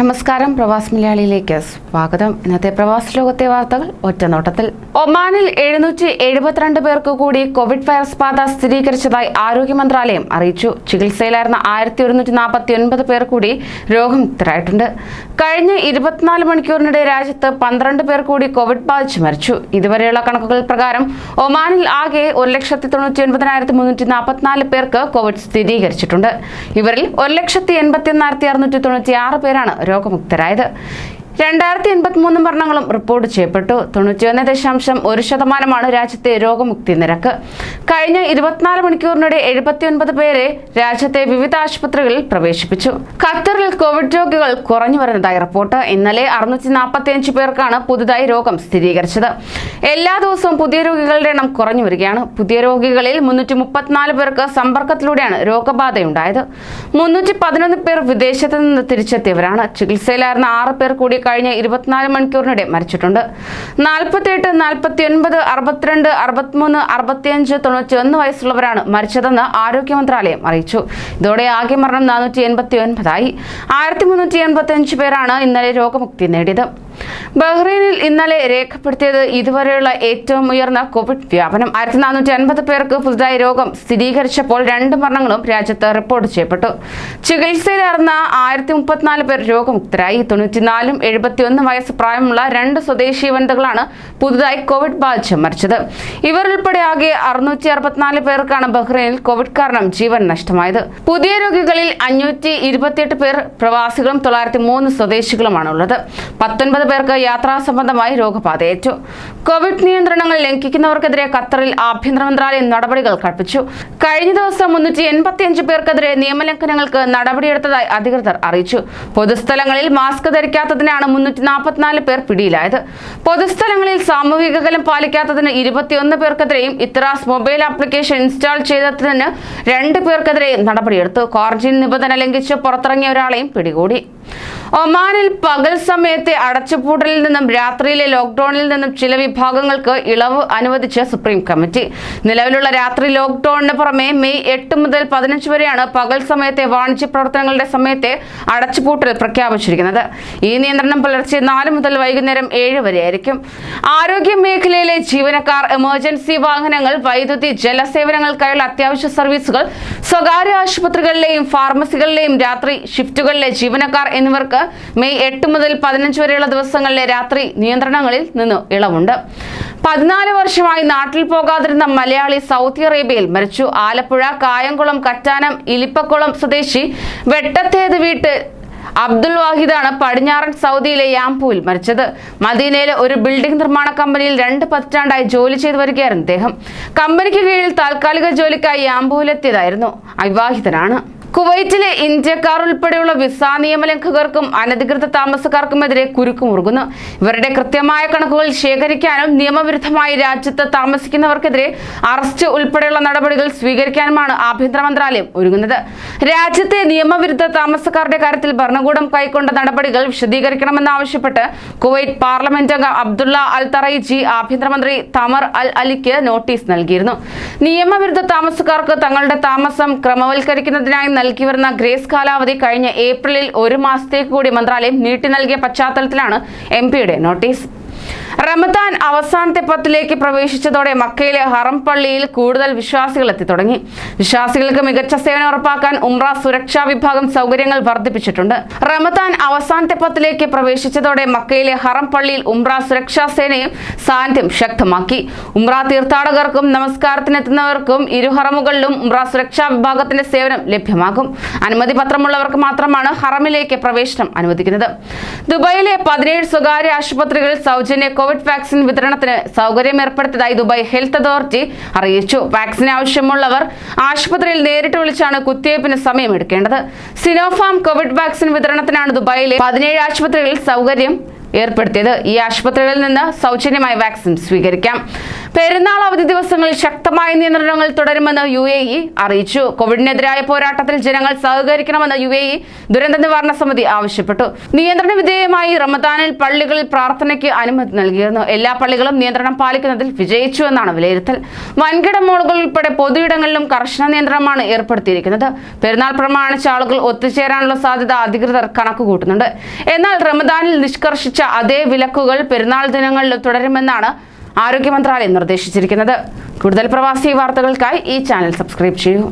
നമസ്കാരം പ്രവാസ് മലയാളിയിലേക്ക് സ്വാഗതം. ഇന്നത്തെ പ്രവാസ ലോകത്തെ വാർത്തകൾ ഒറ്റനോട്ടത്തിൽ. ഒമാനിൽ എഴുന്നൂറ്റി എഴുപത്തിരണ്ട് പേർക്ക് കൂടി കോവിഡ് വൈറസ് ബാധ സ്ഥിരീകരിച്ചതായി ആരോഗ്യ മന്ത്രാലയം അറിയിച്ചു. ചികിത്സയിലായിരുന്ന ആയിരത്തി ഒരുന്നൂറ്റി നാൽപ്പത്തി ഒൻപത് പേർ കൂടി രോഗമുക്തരായിട്ടുണ്ട് കഴിഞ്ഞ ഇരുപത്തിനാല് മണിക്കൂറിനിടെ രാജ്യത്ത് പന്ത്രണ്ട് പേർ കൂടി കോവിഡ് ബാധിച്ച് മരിച്ചു. ഇതുവരെയുള്ള കണക്കുകൾ പ്രകാരം ഒമാനിൽ ആകെ ഒരു ലക്ഷത്തി തൊണ്ണൂറ്റി ഒൻപതിനായിരത്തി മുന്നൂറ്റി നാൽപ്പത്തിനാല് പേർക്ക് കോവിഡ് സ്ഥിരീകരിച്ചിട്ടുണ്ട്. ഇവരിൽ ഒരു ലക്ഷത്തി എൺപത്തി ഒന്നായിരത്തി അറുന്നൂറ്റി തൊണ്ണൂറ്റി ആറ് പേരാണ് രോഗമുക്തരായത് രണ്ടായിരത്തി എൺപത്തി മൂന്ന് മരണങ്ങളും റിപ്പോർട്ട് ചെയ്യപ്പെട്ടു. തൊണ്ണൂറ്റിയൊന്ന് ദശാംശം ഒരു ശതമാനമാണ് രാജ്യത്തെ രോഗമുക്തി നിരക്ക്. കഴിഞ്ഞ ഇരുപത്തിനാല് മണിക്കൂറിനിടെ എഴുപത്തിയൊൻപത് പേരെ രാജ്യത്തെ വിവിധ ആശുപത്രികളിൽ പ്രവേശിപ്പിച്ചു. ഖത്തറിൽ കോവിഡ് രോഗികൾ കുറഞ്ഞു വരുന്നതായി റിപ്പോർട്ട്. ഇന്നലെ അറുന്നൂറ്റി നാൽപ്പത്തി അഞ്ച് പേർക്കാണ് പുതുതായി രോഗം സ്ഥിരീകരിച്ചത്. എല്ലാ ദിവസവും പുതിയ രോഗികളുടെ എണ്ണം കുറഞ്ഞു വരികയാണ്. പുതിയ രോഗികളിൽ മുന്നൂറ്റി മുപ്പത്തിനാല് പേർക്ക് സമ്പർക്കത്തിലൂടെയാണ് രോഗബാധയുണ്ടായത്. മുന്നൂറ്റി പതിനൊന്ന് പേർ വിദേശത്ത് നിന്ന് തിരിച്ചെത്തിയവരാണ്. ചികിത്സയിലായിരുന്ന ആറ് പേർ കൂടി കഴിഞ്ഞ ഇരുപത്തിനാല് മണിക്കൂറിനിടെ മരിച്ചിട്ടുണ്ട്. നാൽപ്പത്തിയെട്ട് നാൽപ്പത്തി ഒൻപത് അറുപത്തിരണ്ട് അറുപത്തിമൂന്ന് അറുപത്തിയഞ്ച് തൊണ്ണൂറ്റി ഒന്ന് വയസ്സുള്ളവരാണ് മരിച്ചതെന്ന് ആരോഗ്യ മന്ത്രാലയം അറിയിച്ചു. ഇതോടെ ആകെ മരണം നാനൂറ്റി എൺപത്തി ഒൻപതായി ആയിരത്തി മുന്നൂറ്റി എൺപത്തി അഞ്ച് പേരാണ് ഇന്നലെ രോഗമുക്തി നേടിയത്. ബഹ്റൈനിൽ ഇന്നലെ രേഖപ്പെടുത്തിയത് ഇതുവരെയുള്ള ഏറ്റവും ഉയർന്ന കോവിഡ് വ്യാപനം. ആയിരത്തി നാനൂറ്റി അൻപത് പേർക്ക് പുതുതായി രോഗം സ്ഥിരീകരിച്ചപ്പോൾ രണ്ട് മരണങ്ങളും രാജ്യത്ത് റിപ്പോർട്ട് ചെയ്യപ്പെട്ടു. ചികിത്സയിലായിരുന്ന ആയിരത്തി മുപ്പത്തിനാല് പേർ രോഗമുക്തരായി. തൊണ്ണൂറ്റിനാലും എഴുപത്തിയൊന്ന് വയസ്സ് പ്രായമുള്ള രണ്ട് സ്വദേശി വനിതകളാണ് പുതുതായി കോവിഡ് ബാധിച്ച് മരിച്ചത്. ഇവരുൾപ്പെടെ ആകെ അറുന്നൂറ്റി അറുപത്തിനാല് പേർക്കാണ് ബഹ്റൈനിൽ കോവിഡ് കാരണം ജീവൻ നഷ്ടമായത്. പുതിയ രോഗികളിൽ അഞ്ഞൂറ്റി ഇരുപത്തിയെട്ട് പേർ പ്രവാസികളും തൊള്ളായിരത്തി മൂന്ന് സ്വദേശികളുമാണുള്ളത്. പത്തൊൻപത് പേർക്ക് യാത്രാ സംബന്ധമായി രോഗബാധയേറ്റു കോവിഡ് നിയന്ത്രണങ്ങൾ ലംഘിക്കുന്നവർക്കെതിരെ ഖത്തറിൽ ആഭ്യന്തര മന്ത്രാലയം നടപടികൾ കൽപ്പിച്ചു കഴിഞ്ഞ ദിവസം മുന്നൂറ്റി എൺപത്തിയഞ്ച് പേർക്കെതിരെ നിയമലംഘനങ്ങൾക്ക് നടപടിയെടുത്തതായി അധികൃതർ അറിയിച്ചു. പൊതുസ്ഥലങ്ങളിൽ മാസ്ക് ധരിക്കാത്തതിനാണ് മുന്നൂറ്റി നാൽപ്പത്തിനാല് പേർ പിടിയിലായത്. പൊതുസ്ഥലങ്ങളിൽ സാമൂഹിക അകലം പാലിക്കാത്തതിന് ഇരുപത്തിയൊന്ന് പേർക്കെതിരെയും ഇത്രാസ് മൊബൈൽ ആപ്ലിക്കേഷൻ ഇൻസ്റ്റാൾ ചെയ്തതിന് രണ്ട് പേർക്കെതിരെയും നടപടിയെടുത്തു. ക്വാറന്റീൻ നിബന്ധന ലംഘിച്ച് പുറത്തിറങ്ങിയ ഒരാളെയും പിടികൂടി. ഒമാനിൽ പകൽ സമയത്തെ അടച്ചുപൂട്ടലിൽ നിന്നും രാത്രിയിലെ ലോക്ക്ഡൌണിൽ നിന്നും ചില വിഭാഗങ്ങൾക്ക് ഇളവ് അനുവദിച്ച് സുപ്രീം കമ്മിറ്റി. നിലവിലുള്ള രാത്രി ലോക്ക്ഡൌണിന് പുറമെ മെയ് എട്ട് മുതൽ പതിനഞ്ച് വരെയാണ് പകൽ സമയത്തെ വാണിജ്യ പ്രവർത്തനങ്ങളുടെ സമയത്തെ അടച്ചുപൂട്ടൽ പ്രഖ്യാപിച്ചിരിക്കുന്നത്. ഈ നിയന്ത്രണം പുലർച്ചെ നാല് മുതൽ വൈകുന്നേരം ഏഴ് വരെയായിരിക്കും. ആരോഗ്യ മേഖലയിലെ ജീവനക്കാർ എമർജൻസി വാഹനങ്ങൾ വൈദ്യുതി ജലസേവനങ്ങൾക്കായുള്ള അത്യാവശ്യ സർവീസുകൾ സ്വകാര്യ ആശുപത്രികളിലെയും ഫാർമസികളിലെയും രാത്രി ഷിഫ്റ്റുകളിലെ ജീവനക്കാർ എന്നിവർക്ക് മെയ് എട്ട് മുതൽ പതിനഞ്ച് വരെയുള്ള ദിവസങ്ങളിലെ രാത്രി നിയന്ത്രണങ്ങളിൽ നിന്ന് ഇളവുണ്ട്. പതിനാല് വർഷമായി നാട്ടിൽ പോകാതിരുന്ന മലയാളി സൗദി അറേബ്യയിൽ മരിച്ചു. ആലപ്പുഴ കായംകുളം കറ്റാനം ഇലിപ്പക്കുളം സ്വദേശി വെട്ടത്തേത് വീട്ട് അബ്ദുൽ വാഹിദാണ് പടിഞ്ഞാറൻ സൗദിയിലെ യാംപൂവിൽ മരിച്ചത്. മദീനയിലെ ഒരു ബിൽഡിംഗ് നിർമ്മാണ കമ്പനിയിൽ രണ്ട് പതിറ്റാണ്ടായി ജോലി ചെയ്തു വരികയായിരുന്നു അദ്ദേഹം കമ്പനിക്ക് കീഴിൽ താൽക്കാലിക ജോലിക്കായി യാംപൂവിലെത്തിയതായിരുന്നു. അവിവാഹിതനാണ്. കുവൈറ്റിലെ ഇന്ത്യക്കാർ ഉൾപ്പെടെയുള്ള വിസ നിയമലംഘകർക്കും അനധികൃത താമസക്കാർക്കുമെതിരെ കുരുക്കുമുറുകുന്നു. ഇവരുടെ കൃത്യമായ കണക്കുകൾ ശേഖരിക്കാനും നിയമവിരുദ്ധമായി രാജ്യത്ത് താമസിക്കുന്നവർക്കെതിരെ അറസ്റ്റ് ഉൾപ്പെടെയുള്ള നടപടികൾ സ്വീകരിക്കാനുമാണ് ആഭ്യന്തര മന്ത്രാലയം ഒരുങ്ങുന്നത്. രാജ്യത്തെ നിയമവിരുദ്ധ താമസക്കാരുടെ കാര്യത്തിൽ ഭരണകൂടം കൈക്കൊണ്ട നടപടികൾ വിശദീകരിക്കണമെന്നാവശ്യപ്പെട്ട് കുവൈറ്റ് പാർലമെന്റ് അംഗം അബ്ദുള്ള അൽ തറൈജി ആഭ്യന്തരമന്ത്രി തമർ അൽ അലിക്ക് നോട്ടീസ് നൽകിയിരുന്നു. നിയമവിരുദ്ധ താമസക്കാർക്ക് തങ്ങളുടെ താമസം ക്രമവൽക്കരിക്കുന്നതിനായി നൽകി വരുന്ന ഗ്രേസ് കാലാവധി കഴിഞ്ഞ ഏപ്രിലിൽ ഒരു മാസത്തേക്ക് കൂടി മന്ത്രാലയം നീട്ടി നൽകിയ പശ്ചാത്തലത്തിലാണ് എം നോട്ടീസ്. റമദാൻ അവസാനത്തെ പത്തിലേക്ക് പ്രവേശിച്ചതോടെ മക്കയിലെ ഹറം പള്ളിയിൽ കൂടുതൽ വിശ്വാസികൾ എത്തി തുടങ്ങി. വിശ്വാസികൾക്ക് മികച്ച സേവനം ഉറപ്പാക്കാൻ ഉംറ സുരക്ഷാ വിഭാഗം സൗകര്യങ്ങൾ വർദ്ധിപ്പിച്ചിട്ടുണ്ട്. റമദാൻ അവസാനത്തെ പത്തിലേക്ക് പ്രവേശിച്ചതോടെ മക്കയിലെ ഹറം പള്ളിയിൽ ഉംറ സുരക്ഷാ സേനയും സാന്നിധ്യം ശക്തമാക്കി. ഉംറ തീർത്ഥാടകർക്കും നമസ്കാരത്തിനെത്തുന്നവർക്കും ഇരു ഹറമുകളിലും ഉംറ സുരക്ഷാ വിഭാഗത്തിന്റെ സേവനം ലഭ്യമാകും. അനുമതി പത്രമുള്ളവർക്ക് മാത്രമാണ് ഹറമിലേക്ക് പ്രവേശനം അനുവദിക്കുന്നത്. ദുബായിലെ പതിനേഴ് സ്വകാര്യ ആശുപത്രികളിൽ സൗജന്യ കോവിഡ് വാക്സിൻ വിതരണത്തിന് സൗകര്യം ഏർപ്പെടുത്തിയതായി ദുബായ് ഹെൽത്ത് അതോറിറ്റി അറിയിച്ചു. വാക്സിൻ ആവശ്യമുള്ളവർ ആശുപത്രിയിൽ നേരിട്ട് വിളിച്ചാണ് കുത്തിവയ്പ്പിന് സമയമെടുക്കേണ്ടത്. സിനോഫാം കോവിഡ് വാക്സിൻ വിതരണത്തിനാണ് ദുബായിലെ പതിനേഴ് ആശുപത്രികളിൽ സൗകര്യം ഏർപ്പെടുത്തിയത്. ഈ ആശുപത്രികളിൽ നിന്ന് സൗജന്യമായി വാക്സിൻ സ്വീകരിക്കാം. പെരുന്നാൾ അവധി ദിവസങ്ങളിൽ ശക്തമായ നിയന്ത്രണങ്ങൾ തുടരുമെന്ന് യു എ ഇ അറിയിച്ചു. കോവിഡിനെതിരായ പോരാട്ടത്തിൽ ജനങ്ങൾ സഹകരിക്കണമെന്ന് യു എ ഇ ദുരന്ത നിവാരണ സമിതി ആവശ്യപ്പെട്ടു. നിയന്ത്രണ വിധേയമായി റമദാനിൽ പള്ളികളിൽ പ്രാർത്ഥനയ്ക്ക് അനുമതി നൽകിയിരുന്നു. എല്ലാ പള്ളികളും നിയന്ത്രണം പാലിക്കുന്നതിൽ വിജയിച്ചു എന്നാണ് വിലയിരുത്തൽ. വൻകിട മോളുകൾ ഉൾപ്പെടെ പൊതുയിടങ്ങളിലും കർശന നിയന്ത്രണമാണ് ഏർപ്പെടുത്തിയിരിക്കുന്നത്. പെരുന്നാൾ പ്രമാണിച്ച ആളുകൾ ഒത്തുചേരാനുള്ള സാധ്യത അധികൃതർ കണക്കുകൂട്ടുന്നുണ്ട്. എന്നാൽ റമദാനിൽ നിഷ്കർഷിച്ച അതേ വിലക്കുകൾ പെരുന്നാൾ ദിനങ്ങളിലും തുടരുമെന്നാണ് ആരോഗ്യ മന്ത്രാലയം നിർദ്ദേശിച്ചിരിക്കുന്നത്. കൂടുതൽ പ്രവാസി വാർത്തകൾക്കായി ഈ ചാനൽ സബ്സ്ക്രൈബ് ചെയ്യൂ.